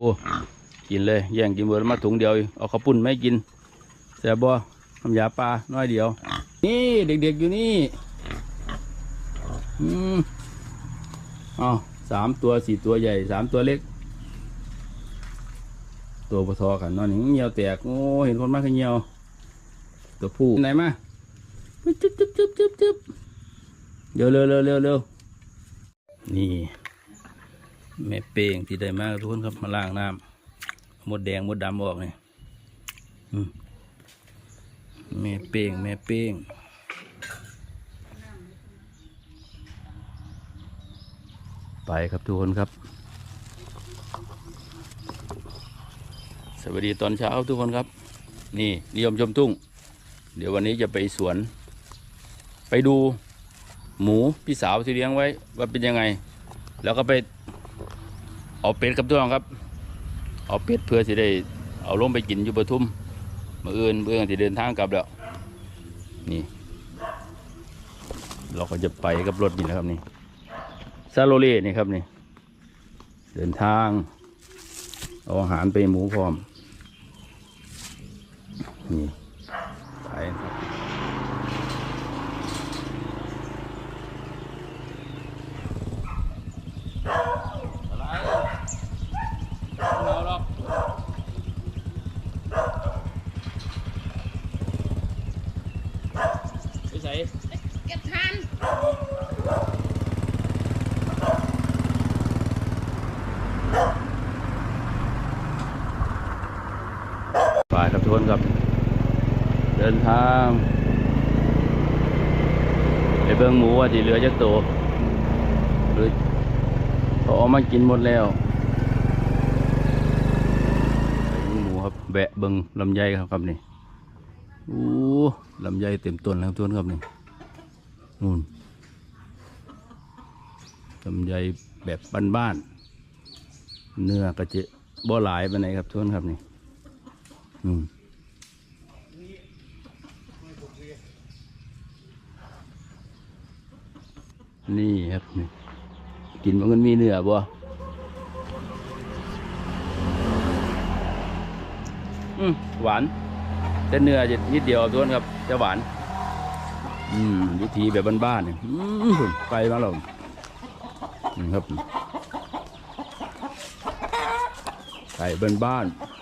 โอ้กินเลย แย่งกินเบิดมาถุงเดียว เอาข้าวปุ้นไม่กินแซบบ่น้ำยาปลาน้อยเดียว นี่เด็กๆอยู่นี่ อืมอ๋อสามตัวสี่ตัวใหญ่สามตัวเล็ก ตัวปทอกันนอนเงียวแตก โอ้เห็นคนมากเงียว ตัวผู้ไหนมาจึ๊บจึ๊บจึ๊บจึ๊บจึ๊บเร็วเร็วเร็วเร็วเร็วนี่ แม่เป้งที่ได้มากทุกคนครับมาล้างน้ำหมดแดงหมดดำออกนี่แม่เป้งแม่เป้งไปครับทุกคนครับ สวัสดีตอนเช้าทุกคนครับ นี่นิยมชมทุ่งเดี๋ยววันนี้จะไปสวน ไปดูหมูพี่สาวที่เลี้ยงไว้ว่าเป็นยังไง แล้วก็ไป เอาเป็ดกับตัวครับ เอาเป็ดเพื่อจะได้เอาลงไปกินอยู่ปทุมมื่ออื่นเบื่อที่เดินทางกลับแล้วนี่ เราก็จะไปกับรถนี่แหละครับนี่ซาโลเล่นี่ครับนี่ เดินทางเอาอาหารไปหมูพร้อมนี่ไปครับอะไรไม่เอาหรอก ไปใส่เก็บทานไปครับทุกคนครับ เดินทางไปเบิ่งหมูว่าที่เหลือจักโตวหรือเขาเอามากินหมดแล้วไปเบิ่งหมูครับแบะเบิ่งลำไยครับครับนี่ อู้ลำไยเต็มต้นแล้วทุนครับนี่นู่นลำไยแบบบ้านๆเนื้อกระเจบ่หลายไปไหนครับทุนครับนี่อืมนี่ครับนี่กินมันก็มีเนื้อบ่อืมหวาน แต่เนื้อจะนิดเดียวทุกคนครับจะหวาน อืมวิธีแบบบ้านๆเนี่ยอืมไปมาแล้วนี่ครับไก่บ้านๆ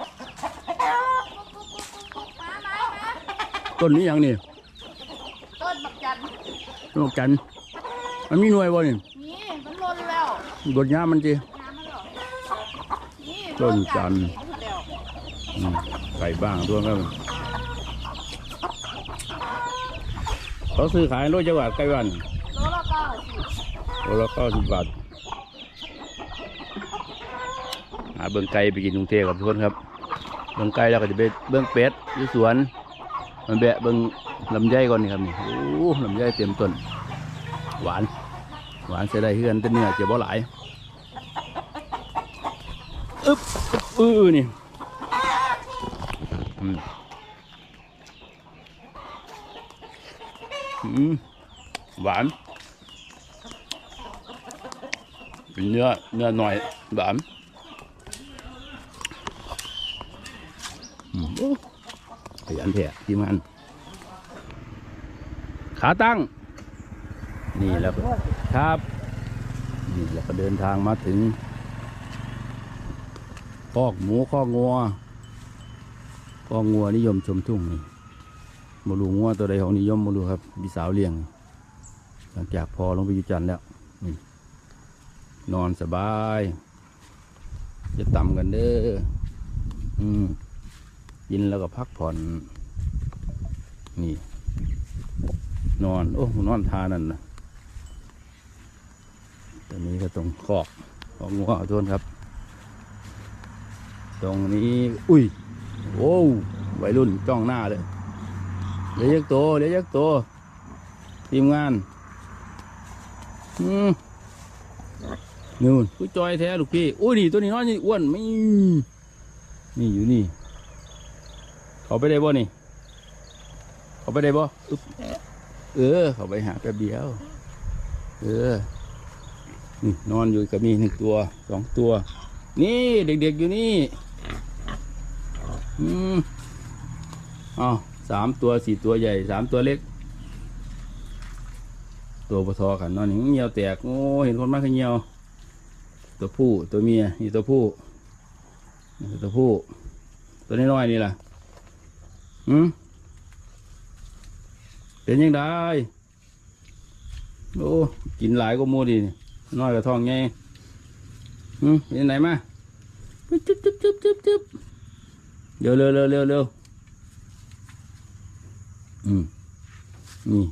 ต้นนี้ยังนี่ ต้นบักจันต้นดอกจันทร์มันมีหน่วยบ่นี่นี่มันหล่นแล้วบดย้ามันจีน้ำมันหรอนี่ต้นจันทร์หล่นแล้วอืมไก่บ้างตัวครับ เขาซื้อขายโลจังหวัดไก่บ้านโลละเก้าสิบโลละเก้าสิบบาทหาเบิ้องไก่ไปกินกรุงเทพครับทุกคนครับ เบิ้องไก่แล้วก็จะไปเบิ้องเป็ดยู่สวน มันแบะเบิ้องลำไยก่อนนี่ครับนี่โอ้ลำไยเต็มต้น หวาน หวานเสียได้เฮือนแต่เนื้อเจะบ่หลายอึ๊บอึ๊บอื้อนี่อืมอืม หวานเนเนื้อเนื้อหน่อยหวานอืมโอ้ขยันแท้ทีมงานขาตั้ง นี่แล้วครับ นี่แล้วก็เดินทางมาถึงคอกหมูคอกงัวคอกงัวนิยมชมทุ่งนี่ มลูงัวตัวใดของนิยมมาลูครับพี่สาวเลี้ยง หลังจากพอลงไปอยู่จันแล้วนอนสบาย จะต่ำกันเด้ออืมกินแล้วก็พักผ่อน นี่ นอน โอ้นอนทานั่นนะตอนนี้ก็ตรงคอกของงัวขอโทษครับ ตรงนี้ อุ้ยโอ้วัยรุ่นจ้องหน้าเลย เลี้ยกโตเลี้ยกโตทีมงานอืมนู่นอุ้ยจอยแท้ลูกพี่อุ้ยนี่ตัวนี้น้อยนี่อ้วนไม่นี่อยู่นี่ เขาไปได้บ่นี่ เขาไปได้บ่เออ เขาไปหาแป๊บเดียว เออนี่นอนอยู่กับมีหนึ่งตัวสองตัว นี่เด็กๆอยู่นี่ อืมอ๋อ สามตัวสี่ตัวใหญ่สามตัวเล็ก ตัวปทอกันนอนเงียวแตกโอ้เห็นคนมากขเงียว ตัวผู้ตัวเมียนี่ตัวผู้นี่ตัวผู้ ตัวน้อยๆนี่ล่ะอืมเป็นยังไงโอ้กินหลายก็มูดีน้อยกับท้องไงอืมเป็นยังไงมาจึ๊บจึ๊บจึ๊บจึ๊บจึ๊บจึ๊บเร็วเร็วเร็วเร็วเร็ว อืมนี่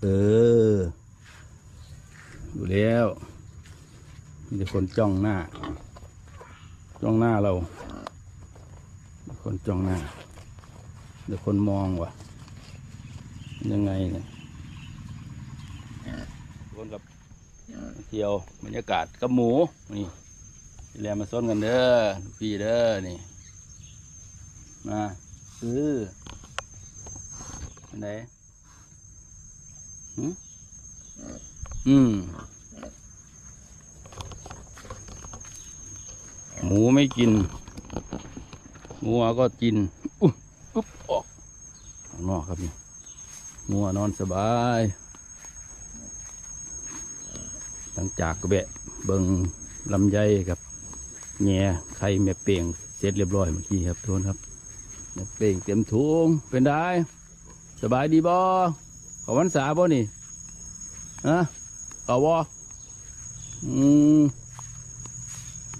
เออ ดูแล้วมีแต่คนจ้องหน้า จ้องหน้าเรา คนจ้องหน้าเดี๋ยวคนมองว่ะ ยังไงเนี่ยคนกับเที่ยวบรรยากาศกับหมูนี่ที่แลมาซ้อนกันเด้อพี่เด้อนี่ มาซื้อ อันไหนหืมอืมหมูไม่กินงัวก็กินอุ๊บอุ๊บออกข้างนอกครับนี่งัวนอนสบาย หลังจากกระเบะเบิงลำไยกับแง่ไข่แม่เป่งเสร็จเรียบร้อยเมื่อกี้ครับทุกคนครับแม่เป่งเต็มถุงเป็นได้ สบายดีบ่ขอวันษาบ่นี่ฮะขาบ่อืม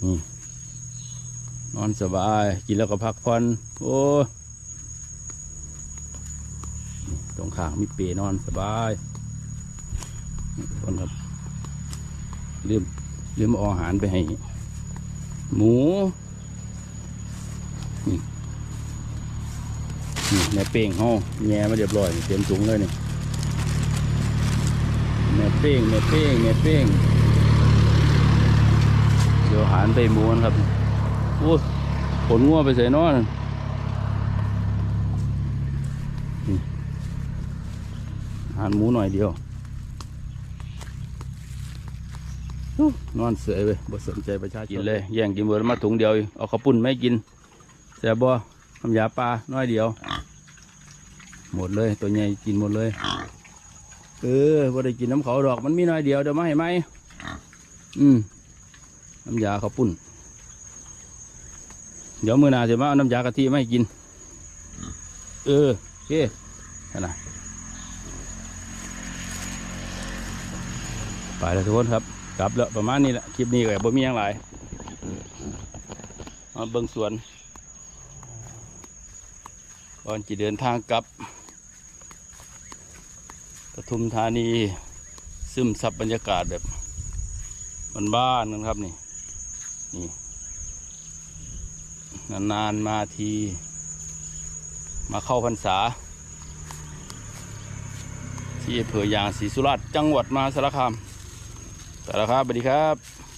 นี่นอนสบาย กินแล้วก็พักผ่อนโอ้ตรงข้างมีเปรนอนสบายคนครับลืมลืมเอาอาหารไปให้ หมู นี่แม่เป้งห้องแง่มาเรียบร้อยนี่เต็มถุงเลยนี่แม่เป้งแม่เป้งแม่เป้งเดี๋ยวหารไปมูนครับโอ้ยขนงัวไปใส่นอนนี่อาหารหมูหน่อยเดียวโอ้นอนเสยไปบ่สนใจประชาชนกินเลย แย่งกินเบอร์มาถุงเดียว เอาข้าวปุ้นไม่กินแซ่บบ่น้ำยาปลาน้อยเดียว หมดเลยตัวใหญ่กินหมดเลยเออบ่ได้กินน้ำเขาดอกมันมีน้อยเดียวเดี๋ยวมาให้ไหมอืมน้ำยาเขาปุ้นเดี๋ยวมือหนาจะมาเอาน้ำยากะทิมาให้กิน เออโอเคนั่นนะไปแล้วทุกคนครับ กลับแล้วประมาณนี้แหละคลิปนี้ก็บ่มีอย่างไรมาเบิ่งสวนก่อนจะเดินทางกลับ ปทุมธานีซึมซับบรรยากาศแบบบ้านๆนะครับนี่นี่นานๆมาที มาเข้าพรรษา ที่อำเภอยางศรีสุราษฎร์จังหวัดมหาสารคามสารครับสวัสดีครับ